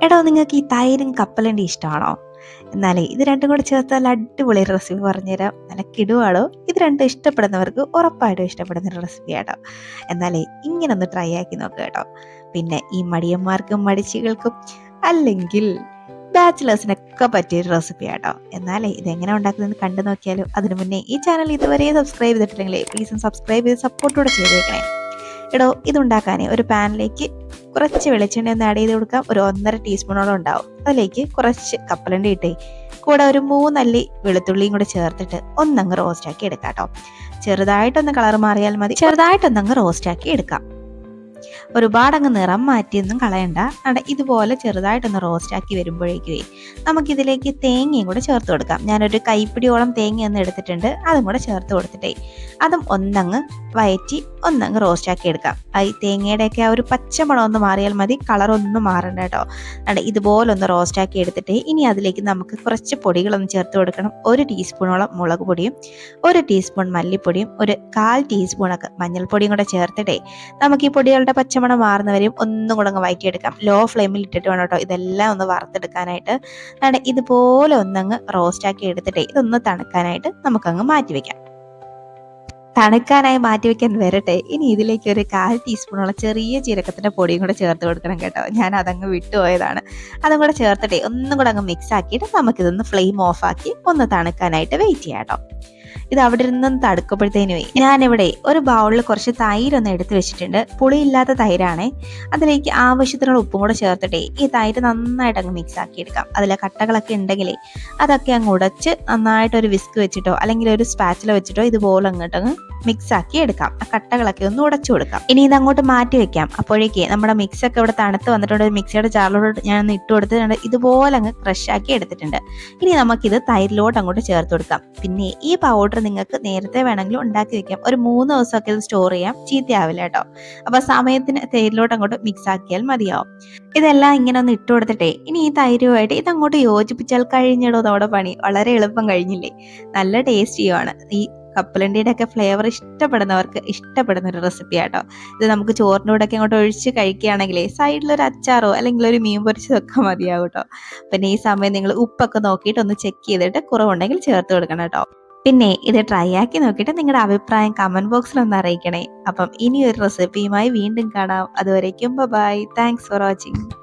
എടോ നിങ്ങൾക്ക് ഈ തൈരും കപ്പലണ്ടി ഇഷ്ടമാണോ എന്നാലേ ഇത് രണ്ടും കൂടെ ചേർത്താൽ അടിപൊളി റെസിപ്പി പറഞ്ഞുതരാം. നല്ല കിടുവാളോ ഇത് രണ്ടും ഇഷ്ടപ്പെടുന്നവർക്ക് ഉറപ്പായിട്ടും ഇഷ്ടപ്പെടുന്ന ഒരു റെസിപ്പി ആട്ടോ. എന്നാലേ ഇങ്ങനെ ഒന്ന് ട്രൈ ആക്കി നോക്കുക കേട്ടോ. പിന്നെ ഈ മടിയന്മാർക്കും മടിച്ചികൾക്കും അല്ലെങ്കിൽ ബാച്ചിലേഴ്സിനൊക്കെ പറ്റിയൊരു റെസിപ്പി ആട്ടോ. എന്നാലേ എങ്ങനെ ഉണ്ടാക്കുന്നതെന്ന് കണ്ടു നോക്കിയാലും. അതിനു മുന്നേ ഈ ചാനൽ ഇതുവരെ സബ്സ്ക്രൈബ് ചെയ്തിട്ടില്ലെങ്കിൽ പ്ലീസും സബ്സ്ക്രൈബ് ചെയ്ത് സപ്പോർട്ടോടെ ചെയ്തേക്കണേ. എടോ ഇതുണ്ടാക്കാനേ ഒരു പാനിലേക്ക് കുറച്ച് വെളിച്ചെണ്ണ ഒന്ന് ആഡ് ചെയ്ത് കൊടുക്കാം. ഒരു ഒന്നര ടീസ്പൂണോളം ഉണ്ടാവും. അതിലേക്ക് കുറച്ച് കപ്പലണ്ടി ഇട്ടേ കൂടെ ഒരു മൂന്നല്ലി വെളുത്തുള്ളിയും കൂടെ ചേർത്തിട്ട് ഒന്നങ്ങ് റോസ്റ്റാക്കി എടുക്കാം കേട്ടോ ചെറുതായിട്ടൊന്ന് കളർ മാറിയാൽ മതി. ചെറുതായിട്ടൊന്നങ്ങ് റോസ്റ്റാക്കി എടുക്കാം. ഒരുപാട് അങ്ങ് നിറം മാറ്റിയൊന്നും കളയണ്ട. അട ഇതുപോലെ ചെറുതായിട്ടൊന്ന് റോസ്റ്റ് ആക്കി വരുമ്പോഴേക്കുവേ നമുക്കിതിലേക്ക് തേങ്ങയും കൂടെ ചേർത്ത് കൊടുക്കാം. ഞാനൊരു കൈപ്പിടിയോളം തേങ്ങ ഒന്ന് എടുത്തിട്ടുണ്ട് അതും കൂടെ ചേർത്ത് കൊടുത്തിട്ടേ. അതും ഒന്നങ്ങ് വയറ്റി ഒന്നങ്ങ് റോസ്റ്റ് ആക്കി എടുക്കാം. ഈ തേങ്ങയുടെയൊക്കെ ആ ഒരു പച്ചമണം ഒന്ന് മാറിയാൽ മതി കളറൊന്നും മാറണ്ട കേട്ടോ. അട ഇതുപോലെ ഒന്ന് റോസ്റ്റ് ആക്കി എടുത്തിട്ട് ഇനി അതിലേക്ക് നമുക്ക് കുറച്ച് പൊടികളൊന്ന് ചേർത്ത് കൊടുക്കണം. ഒരു ടീസ്പൂണോളം മുളക് പൊടിയും ഒരു ടീസ്പൂൺ മല്ലിപ്പൊടിയും ഒരു കാൽ ടീസ്പൂണൊക്കെ മഞ്ഞൾപ്പൊടിയും കൂടെ ചേർത്തിട്ടേ നമുക്ക് ഈ പൊടികളുടെ പച്ചമണം മാറുന്നവരെയും ഒന്നും കൂടെ അങ്ങ് വഴറ്റിയെടുക്കാം ലോ ഫ്ലെയിമിൽ ഇട്ടിട്ട് വേണം കേട്ടോ ഇതെല്ലാം ഒന്ന് വറുത്തെടുക്കാനായിട്ട്. അതാണ് ഇതുപോലെ ഒന്നങ്ങ് റോസ്റ്റ് ആക്കി എടുത്തിട്ടേ ഇതൊന്ന് തണുക്കാനായിട്ട് നമുക്കങ്ങ് മാറ്റി വെക്കാം. തണുക്കാനായി മാറ്റി വെക്കാൻ വരട്ടെ. ഇനി ഇതിലേക്ക് ഒരു കാൽ ടീസ്പൂണുള്ള ചെറിയ ജീരകത്തിന്റെ പൊടിയും കൂടെ ചേർത്ത് കൊടുക്കണം കേട്ടോ. ഞാൻ അതങ്ങ് വിട്ടുപോയതാണ് അതും കൂടെ ചേർത്തിട്ടേ ഒന്നും കൂടെ അങ്ങ് മിക്സ് ആക്കിയിട്ട് നമുക്കിതൊന്ന് ഫ്ലെയിം ഓഫ് ആക്കി ഒന്ന് തണുക്കാനായിട്ട് വെയിറ്റ് ചെയ്യാം കേട്ടോ. ഇത് അവിടെ നിന്നും തടുക്കുമ്പോഴത്തേനുമേ ഞാനിവിടെ ഒരു ബൗളിൽ കുറച്ച് തൈര് ഒന്ന് എടുത്തു വെച്ചിട്ടുണ്ട്. പുളിയില്ലാത്ത തൈരാണേ. അതിലേക്ക് ആവശ്യത്തിനുള്ള ഉപ്പും കൂടെ ചേർത്തിട്ടേ ഈ തൈര് നന്നായിട്ട് അങ്ങ് മിക്സ് ആക്കി എടുക്കാം. അതിലെ കട്ടകളൊക്കെ ഉണ്ടെങ്കിലേ അതൊക്കെ അങ്ങ് ഉടച്ച് നന്നായിട്ട് ഒരു വിസ്ക് വെച്ചിട്ടോ അല്ലെങ്കിൽ ഒരു സ്പാച്ചില വെച്ചിട്ടോ ഇതുപോലെ അങ്ങോട്ട് അങ്ങ് മിക്സ് ആക്കി എടുക്കാം. ആ കട്ടകളൊക്കെ ഒന്ന് ഉടച്ചു കൊടുക്കാം. ഇനി ഇത് അങ്ങോട്ട് മാറ്റി വെക്കാം. അപ്പോഴേക്ക് നമ്മുടെ മിക്സ് ഒക്കെ ഇവിടെ തണുത്ത് വന്നിട്ടുണ്ട്. ഒരു മിക്സിയുടെ ചാറിലോട്ട് ഞാൻ ഒന്ന് ഇട്ട് കൊടുത്തിട്ടുണ്ട്. ഇതുപോലെ അങ്ങ് ക്രഷ് ആക്കി എടുത്തിട്ടുണ്ട്. ഇനി നമുക്കിത് തൈരിലോട്ട് അങ്ങോട്ട് ചേർത്ത് കൊടുക്കാം. പിന്നെ ഈ പൗഡർ നിങ്ങൾക്ക് നേരത്തെ വേണമെങ്കിൽ ഉണ്ടാക്കി വെക്കാം. ഒരു മൂന്ന് ദിവസമൊക്കെ ഇത് സ്റ്റോർ ചെയ്യാം. ചീത്തയാവില്ല കേട്ടോ. അപ്പൊ സമയത്തിന് തൈരിലോട്ട് അങ്ങോട്ട് മിക്സ് ആക്കിയാൽ മതിയാവും. ഇതെല്ലാം ഇങ്ങനെ ഒന്ന് ഇട്ട് കൊടുത്തിട്ടേ ഇനി ഈ തൈരുമായിട്ട് ഇതങ്ങോട്ട് യോജിപ്പിച്ചാൽ കഴിഞ്ഞിടോ നമ്മുടെ പണി. വളരെ എളുപ്പം കഴിഞ്ഞില്ലേ? നല്ല ടേസ്റ്റിയുമാണ് ഈ കപ്പലണ്ടിയുടെ ഒക്കെ ഫ്ലേവർ ഇഷ്ടപ്പെടുന്നവർക്ക് ഇഷ്ടപ്പെടുന്ന ഒരു റെസിപ്പി ആട്ടോ. ഇത് നമുക്ക് ചോറിന്റെ കൂടെ ഒക്കെ അങ്ങോട്ട് ഒഴിച്ച് കഴിക്കുകയാണെങ്കിലേ സൈഡിൽ ഒരു അച്ചാറോ അല്ലെങ്കിൽ ഒരു മീൻ പൊരിച്ചതൊക്കെ മതിയാവും കേട്ടോ. പിന്നെ ഈ സമയം നിങ്ങൾ ഉപ്പൊക്കെ നോക്കിയിട്ട് ഒന്ന് ചെക്ക് ചെയ്തിട്ട് കുറവുണ്ടെങ്കിൽ ചേർത്ത് കൊടുക്കണം കേട്ടോ. പിന്നെ ഇത് ട്രൈ ആക്കി നോക്കിയിട്ട് നിങ്ങളുടെ അഭിപ്രായം കമന്റ് ബോക്സിൽ ഒന്ന് അറിയിക്കണേ. അപ്പം ഇനി ഒരു റെസിപ്പിയുമായി വീണ്ടും കാണാം. അതുവരേക്കും ബൈ താങ്ക്സ് ഫോർ വാച്ചിങ്